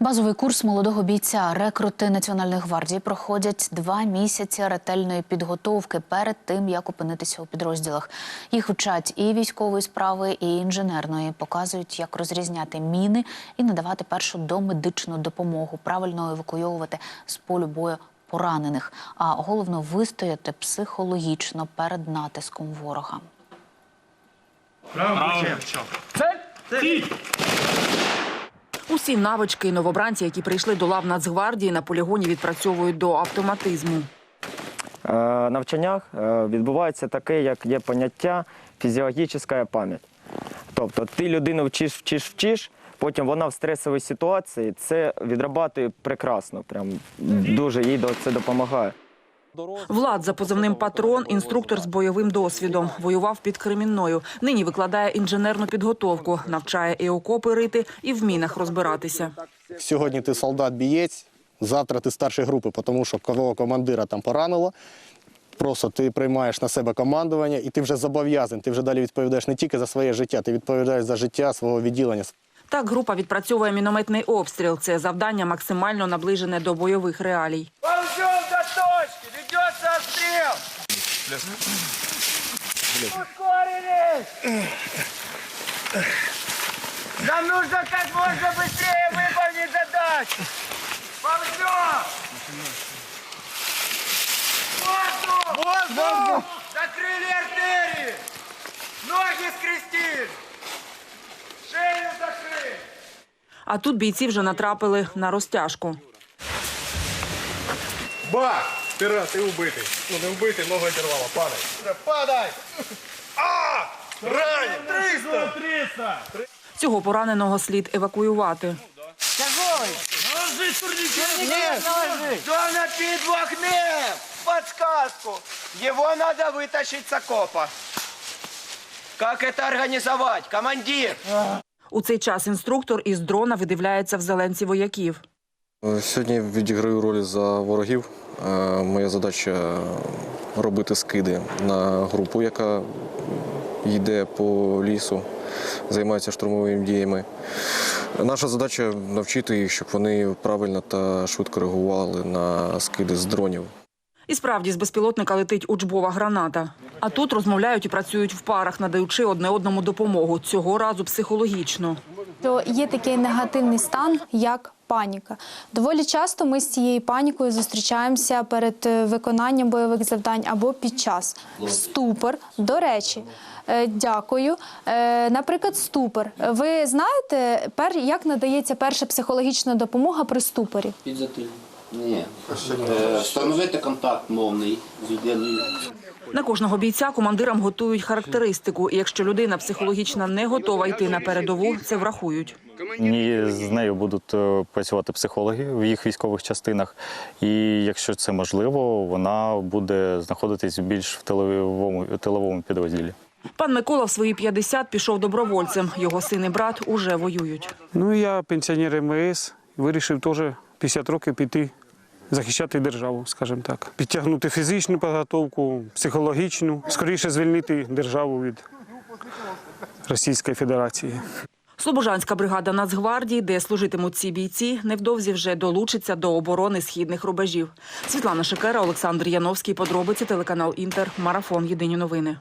Базовий курс молодого бійця рекрути Національної гвардії проходять два місяці ретельної підготовки перед тим, як опинитися у підрозділах. Їх вчать і військової справи, і інженерної. Показують, як розрізняти міни і надавати першу домедичну допомогу, правильно евакуйовувати з полю бою поранених, а головно вистояти психологічно перед натиском ворога. Усі навички новобранці, які прийшли до лав Нацгвардії, на полігоні відпрацьовують до автоматизму. Е, навчаннях е, відбувається таке, як є поняття фізіологічна пам'ять. Тобто ти людину вчиш, вчиш, вчиш, потім вона в стресовій ситуації це відрабатує прекрасно. Прям дуже їй до- це допомагає. Влад за позивним патрон, інструктор з бойовим досвідом. Воював під Кремінною. Нині викладає інженерну підготовку, навчає і окопи рити, і в мінах розбиратися. Сьогодні ти солдат-бієць, завтра ти старший групи, тому що кого командира там поранило. Просто ти приймаєш на себе командування і ти вже зобов'язаний. Ти вже далі відповідаєш не тільки за своє життя, ти відповідаєш за життя свого відділення. Так група відпрацьовує мінометний обстріл. Це завдання максимально наближене до бойових реалій. Ускорились! Нам нужно как можно быстрее выполнить задачу. Ползем! Воздух! Воздух! Закрыли артерии! Ноги скрестили! Шею закрыли! А тут бійці вже натрапили на розтяжку. Бах! Ти раз, ти убитий. Ну не вбитий, ногу одірвало. Падай. Падай! А! Ранен! 300! 300! Цього пораненого слід евакуювати. Зона під вогнем! Подсказку! Его надо вытащить с окопа. Как это организовать, командир? У цей час інструктор із дрона видивляється в зеленці вояків. Е, Сьогодні відіграю роль за ворогів. Е, Моя задача робити скиди на групу, яка йде по лісу, займається штурмовими діями. Наша задача навчити їх, щоб вони правильно та швидко реагували на скиди з дронів. І справді з безпілотника летить учбова граната. А тут розмовляють і працюють в парах, надаючи одне одному допомогу. Цього разу психологічно. Що є такий негативний стан, як паніка. Доволі часто ми з цією панікою зустрічаємося перед е, виконанням бойових завдань або під час. Ступор, до речі, е, дякую. Е, Наприклад, ступор. Ви знаєте, як надається перша психологічна допомога при ступорі? Підзатильник. Ні. Встановити контакт мовний з людиною. На кожного бійця командирам готують характеристику. І якщо людина психологічно не готова йти на передову, це врахують. Ні, з нею будуть е, працювати психологи в їх військових частинах. І якщо це можливо, вона буде знаходитись більш в тиловому, тиловому підрозділі. Пан Микола в свої 50 пішов добровольцем. Його син і брат уже воюють. Ну, я пенсіонер МВС, вирішив теж 50 років піти захищати державу, скажімо так. Підтягнути фізичну підготовку, психологічну, скоріше звільнити державу від Російської Федерації. Слобожанська бригада Нацгвардії, де служитимуть ці бійці, невдовзі вже долучиться до оборони східних рубежів. Світлана Шикера, Олександр Яновський. Подробиці телеканал Інтер. Марафон. Єдині новини.